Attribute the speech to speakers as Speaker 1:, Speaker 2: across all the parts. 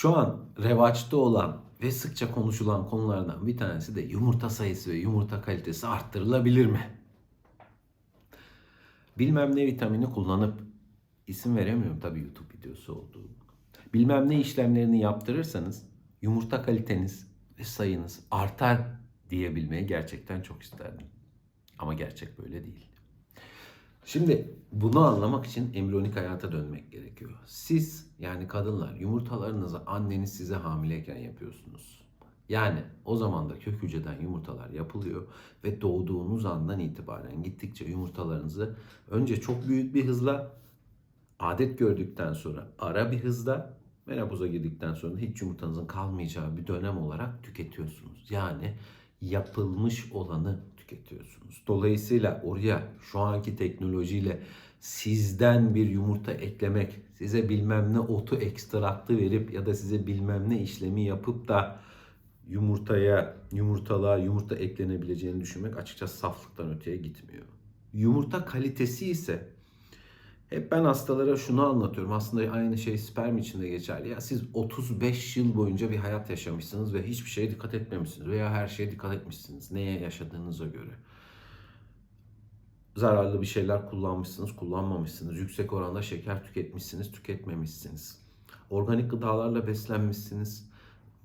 Speaker 1: Şu an revaçta olan ve sıkça konuşulan konulardan bir tanesi de yumurta sayısı ve yumurta kalitesi arttırılabilir mi? Bilmem ne vitamini kullanıp isim veremiyorum tabii YouTube videosu olduğu. Bilmem ne işlemlerini yaptırırsanız yumurta kaliteniz ve sayınız artar diyebilmeyi gerçekten çok isterdim. Ama gerçek böyle değil. Şimdi bunu anlamak için embriyonik hayata dönmek gerekiyor. Siz yani kadınlar yumurtalarınızı anneniz size hamileyken yapıyorsunuz. Yani o zaman da kök hücreden yumurtalar yapılıyor ve doğduğunuz andan itibaren gittikçe yumurtalarınızı önce çok büyük bir hızla adet gördükten sonra ara bir hızla menopoza girdikten sonra hiç yumurtanızın kalmayacağı bir dönem olarak tüketiyorsunuz. Yani yapılmış olanı tüketiyorsunuz. Dolayısıyla oraya şu anki teknolojiyle sizden bir yumurta eklemek, size bilmem ne otu ekstraktı verip ya da size bilmem ne işlemi yapıp da yumurtaya, yumurtalığa yumurta eklenebileceğini düşünmek açıkçası saflıktan öteye gitmiyor. Yumurta kalitesi ise hep ben hastalara şunu anlatıyorum. Aslında aynı şey sperm için de geçerli. Ya siz 35 yıl boyunca bir hayat yaşamışsınız ve hiçbir şeye dikkat etmemişsiniz veya her şeye dikkat etmişsiniz. Neye yaşadığınıza göre. Zararlı bir şeyler kullanmışsınız, kullanmamışsınız. Yüksek oranda şeker tüketmişsiniz, tüketmemişsiniz. Organik gıdalarla beslenmişsiniz.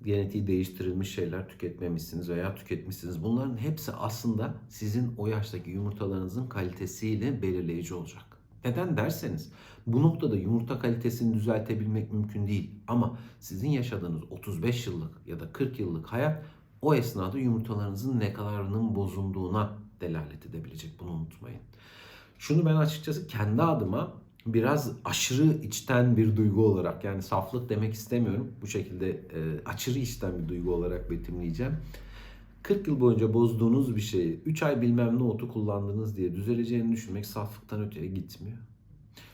Speaker 1: Genetiği değiştirilmiş şeyler tüketmemişsiniz veya tüketmişsiniz. Bunların hepsi aslında sizin o yaştaki yumurtalarınızın kalitesiyle belirleyici olacak. Neden derseniz bu noktada yumurta kalitesini düzeltebilmek mümkün değil. Ama sizin yaşadığınız 35 yıllık ya da 40 yıllık hayat o esnada yumurtalarınızın ne kadarının bozulduğuna delalet edebilecek. Bunu unutmayın. Şunu ben açıkçası kendi adıma biraz aşırı içten bir duygu olarak yani saflık demek istemiyorum. Bu şekilde e, aşırı içten bir duygu olarak betimleyeceğim. 40 yıl boyunca bozduğunuz bir şeyi 3 ay bilmem ne otu kullandınız diye düzeleceğini düşünmek saflıktan öteye gitmiyor.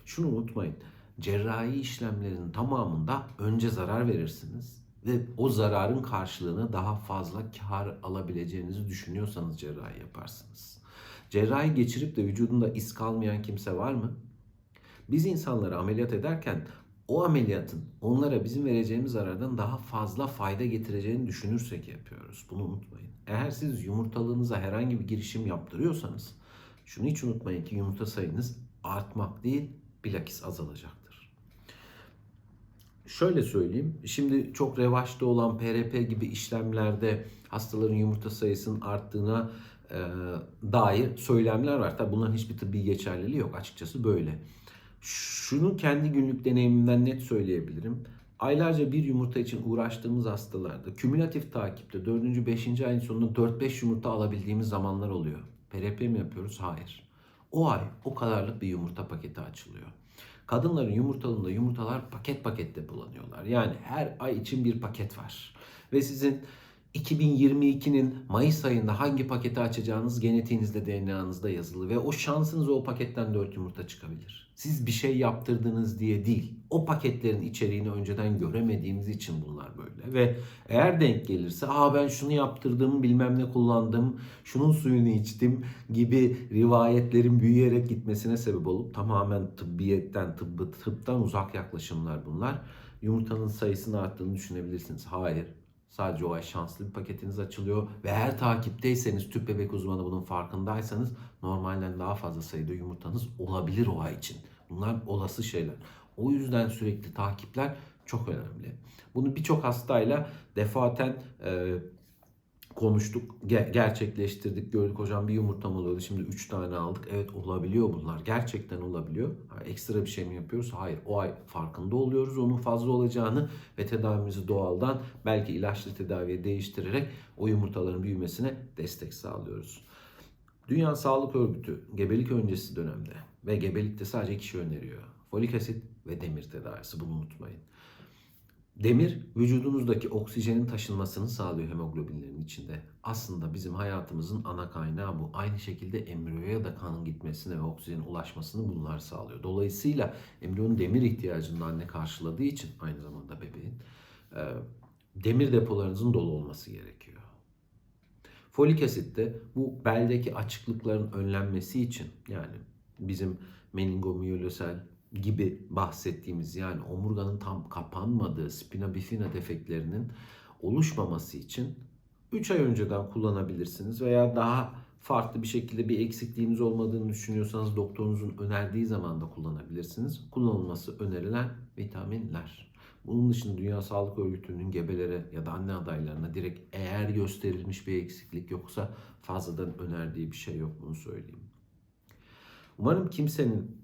Speaker 1: Şunu unutmayın. Cerrahi işlemlerin tamamında önce zarar verirsiniz ve o zararın karşılığını daha fazla kar alabileceğinizi düşünüyorsanız cerrahi yaparsınız. Cerrahi geçirip de vücudunda iz kalmayan kimse var mı? Biz insanları ameliyat ederken o ameliyatın onlara bizim vereceğimiz zarardan daha fazla fayda getireceğini düşünürsek yapıyoruz. Bunu unutmayın. Eğer siz yumurtalığınıza herhangi bir girişim yaptırıyorsanız şunu hiç unutmayın ki yumurta sayınız artmak değil bilakis azalacaktır. Şöyle söyleyeyim. Şimdi çok revaçta olan PRP gibi işlemlerde hastaların yumurta sayısının arttığına e, dair söylemler var. Tabi bunların hiçbir tıbbi geçerliliği yok. Açıkçası böyle. Şunu kendi günlük deneyimimden net söyleyebilirim. Aylarca bir yumurta için uğraştığımız hastalarda kümülatif takipte 4. 5. ayın sonunda 4-5 yumurta alabildiğimiz zamanlar oluyor. PRP mi yapıyoruz? Hayır. O ay o kadarlık bir yumurta paketi açılıyor. Kadınların yumurtalığında yumurtalar paket paket depolanıyorlar. Yani her ay için bir paket var. Ve sizin 2022'nin Mayıs ayında hangi paketi açacağınız genetiğinizde, DNA'nızda yazılı ve o şansınız o paketten 4 yumurta çıkabilir. Siz bir şey yaptırdınız diye değil. O paketlerin içeriğini önceden göremediğimiz için bunlar böyle. Ve eğer denk gelirse aa ben şunu yaptırdım, bilmem ne kullandım, şunun suyunu içtim gibi rivayetlerin büyüyerek gitmesine sebep olup tamamen tıbbiyetten, tıbbı, tıptan uzak yaklaşımlar bunlar. Yumurtanın sayısını arttığını düşünebilirsiniz. Hayır. Sadece o ay şanslı bir paketiniz açılıyor ve eğer takipteyseniz tüp bebek uzmanı bunun farkındaysanız normalden daha fazla sayıda yumurtanız olabilir o ay için. Bunlar olası şeyler. O yüzden sürekli takipler çok önemli. Bunu birçok hastayla defaten e, konuştuk, ge- gerçekleştirdik, gördük hocam bir yumurtam oluyordu şimdi 3 tane aldık. Evet olabiliyor bunlar. Gerçekten olabiliyor. Ha, ekstra bir şey mi yapıyoruz? Hayır. O ay farkında oluyoruz onun fazla olacağını ve tedavimizi doğaldan belki ilaçlı tedaviye değiştirerek o yumurtaların büyümesine destek sağlıyoruz. Dünya Sağlık Örgütü gebelik öncesi dönemde ve gebelikte sadece iki şey öneriyor. Folik asit ve demir tedavisi bunu unutmayın. Demir vücudunuzdaki oksijenin taşınmasını sağlıyor hemoglobinlerin içinde. Aslında bizim hayatımızın ana kaynağı bu. Aynı şekilde embriyoya da kanın gitmesine ve oksijenin ulaşmasını bunlar sağlıyor. Dolayısıyla embriyonun demir ihtiyacını anne karşıladığı için aynı zamanda bebeğin e, demir depolarınızın dolu olması gerekiyor. Folik asit de bu beldeki açıklıkların önlenmesi için yani bizim meningomiyolosel gibi bahsettiğimiz yani omurganın tam kapanmadığı spina bifida defektlerinin oluşmaması için 3 ay önceden kullanabilirsiniz veya daha farklı bir şekilde bir eksikliğiniz olmadığını düşünüyorsanız doktorunuzun önerdiği zaman da kullanabilirsiniz. Kullanılması önerilen vitaminler. Bunun dışında Dünya Sağlık Örgütü'nün gebelere ya da anne adaylarına direkt eğer gösterilmiş bir eksiklik yoksa fazladan önerdiği bir şey yok bunu söyleyeyim. Umarım kimsenin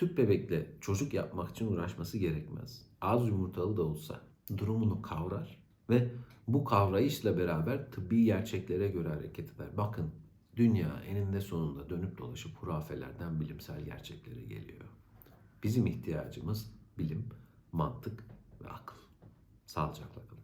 Speaker 1: tüp bebekle çocuk yapmak için uğraşması gerekmez. Az yumurtalı da olsa durumunu kavrar ve bu kavrayışla beraber tıbbi gerçeklere göre hareket eder. Bakın dünya eninde sonunda dönüp dolaşıp hurafelerden bilimsel gerçeklere geliyor. Bizim ihtiyacımız bilim, mantık ve akıl. Sağlıcakla kalın.